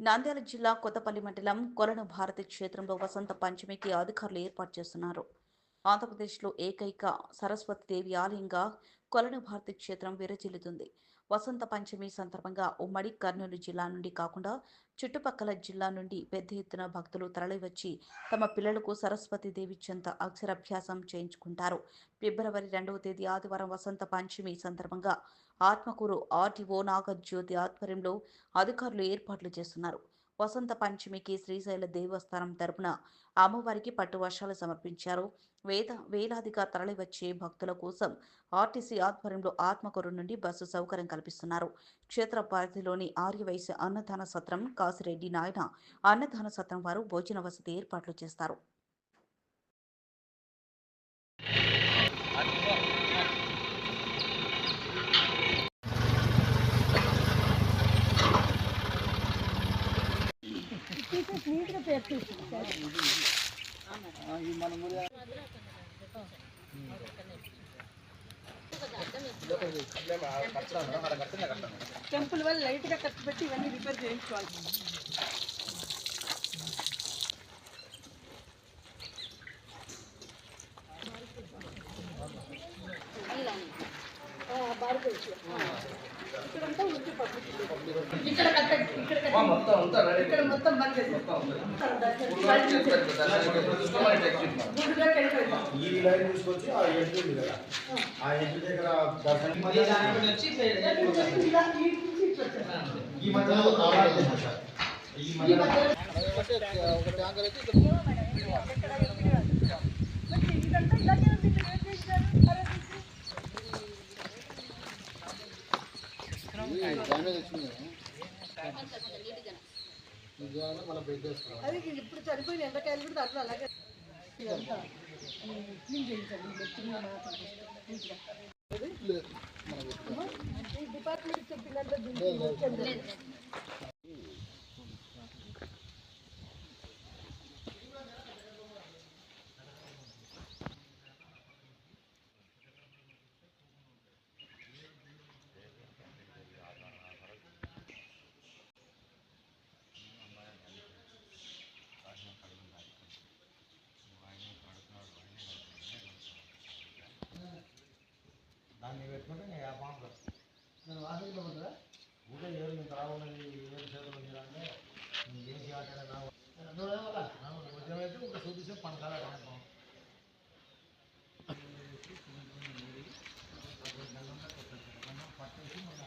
నంద్యాల జిల్లా కొత్తపల్లి మండలం కొలను భారతి క్షేత్రంలో వసంత పంచమికి అధికారులు ఏర్పాటు చేస్తున్నారు. ఆంధ్రప్రదేశ్లో ఏకైక సరస్వతి దేవి ఆలయంగా కొలను భారతి క్షేత్రం విరచిల్లుతుంది వసంత పంచమి సందర్భంగా ఉమ్మడి కర్నూలు జిల్లా నుండి కాకుండా చుట్టుపక్కల జిల్లా నుండి పెద్ద ఎత్తున భక్తులు తరలివచ్చి తమ పిల్లలకు సరస్వతి దేవి చెంత అక్షరాభ్యాసం చేయించుకుంటారు. ఫిబ్రవరి రెండవ తేదీ ఆదివారం వసంత పంచమి సందర్భంగా ఆత్మకూరు ఆర్టీఓ నాగజ్యోతి ఆధ్వర్యంలో అధికారులు ఏర్పాట్లు చేస్తున్నారు. వసంత పంచమికి శ్రీశైల దేవస్థానం తరపున అమ్మవారికి పట్టు వర్షాలు సమర్పించారు. వేద వేలాదిగా తరలివచ్చే భక్తుల కోసం ఆర్టీసీ ఆధ్వర్యంలో ఆత్మకూరు నుండి బస్సు సౌకర్యం కల్పిస్తున్నారు. క్షేత్ర పరిధిలోని ఆర్యవైశ్య అన్నదాన సత్రం కాసిరెడ్డి నాయన అన్నదాన సత్రం వారు భోజన వసతి ఏర్పాట్లు చేస్తారు. టెంపుల్ వల్ల లైట్గా ఖర్చు పెట్టి ఇవన్నీ రిపేర్ చేయించుకోవాలి. ఇక్కడంతా ఉట్టి పబ్లిక్. ఇక్కడ కట్టండి. ఇక్కడ మొత్తం బంద్ వెళ్ళిపోతాం ఈ లైన్ తీసుకొచ్చి ఆ ఎంట్రీ ఉంది కదా. ఆ. ఎంట్రీ దగ్గర దర్శనం ఇలా ఈ మధ్యలో ఈ ఉంది? మీరు ఏం చేశారు? అరే అది ఇప్పుడు చనిపోయిన ఎండకాయలు కూడా దాంట్లో అలాగే. ఇదంతా క్లీన్ నేను వాసనలో ఉంటా ఊటే ఎవరు నేను కావాలని ఏం చేతులు చేయాలంటే ఏం చేయాలంటే నా ఉద్యోగం అయితే ఇంకా చూపిస్తే పనకాల కనుక్కోం పట్టేసి మళ్ళీ